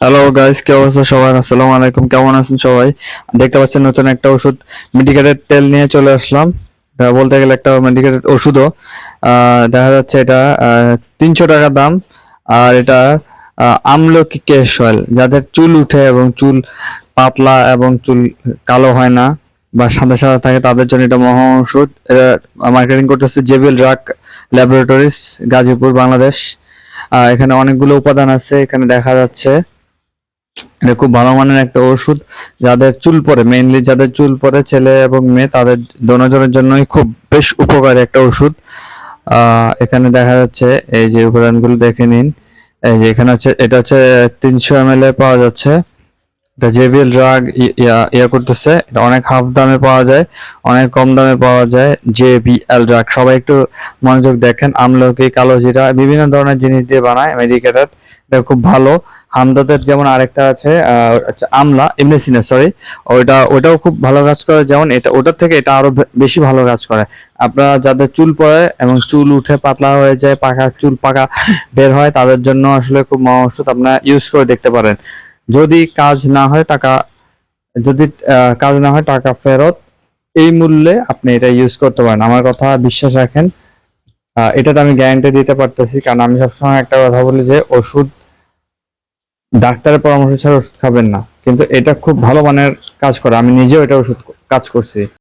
Hello guys কি অবস্থা সবার আসসালামু আলাইকুম, কেমন আছেন সবাই? দেখতে পাচ্ছেন নতুন একটা ওষুধ মেডিকেটেড তেল নিয়ে চলে আসলাম। এটা বলতে গেলে একটা মেডিকেটেড ওষুধও। দেখা যাচ্ছে এটা তিনশো টাকা দাম। আর এটা আমলকি কেশ অয়েল, যাদের চুল উঠে এবং চুল পাতলা এবং চুল কালো হয় না বা সাদা সাদা থাকে, তাদের জন্য এটা মহা ওষুধ। মার্কেটিং করতেছে JBL drug laboratories Gazipur, Bangladesh. এখানে অনেকগুলো উপাদান আছে, এখানে দেখা যাচ্ছে। এটা খুব ভালো মানের একটা ওষুধ। যাদের চুল পরে মেইনলি যাদের চুল পরে, ছেলে এবং মেয়ে, তাদের দোনোজনের জন্যই খুব বেশ উপকারী একটা ওষুধ। এখানে দেখা যাচ্ছে, এই যে উপাদানগুলো দেখে নিন। এই যে এখানে হচ্ছে, এটা হচ্ছে তিনশো এম পাওয়া যাচ্ছে। এটা জেভিএল ড্রাগ ইয়া করতেছে। এটা অনেক হাফ দামে পাওয়া যায় অনেক কম দামে পাওয়া যায় জেবিএল ড্রাগ সবাই একটু মনোযোগ দেখেন আমলকি কালো জিরা বিভিন্ন ধরনের জিনিস দিয়ে বানায় মেডিকেটেড এটা খুব ভালো। হামদাদের যেমন আরেকটা আছে আচ্ছা, আমলা ইমনেসিনা সরি ওইটা ওটাও খুব ভালো কাজ করে। যেমন এটা ওটার থেকে এটা আরও বেশি ভালো কাজ করে। আপনারা যাদের চুল পড়ে এবং চুল উঠে পাতলা হয়ে যায় পাকা চুল পাকা বের হয় তাদের জন্য আসলে খুব মহা ওষুধ আপনারা ইউজ করে দেখতে পারেন। যদি কাজ না হয় টাকা, যদি কাজ না হয় টাকা ফেরত, এই মূল্যে আপনি এটা ইউজ করতে পারেন। আমার কথা বিশ্বাস রাখেন। এটাতে আমি গ্যারান্টি দিতে পারতেছি, কারণ আমি সবসময় একটা কথা বলি যে ওষুধ, ডাক্তারের পরামর্শ ছাড়া ওষুধ খাবেন না। কিন্তু এটা খুব ভালো মানের কাজ করে। আমি নিজেও এটা ওষুধ কাজ করছি।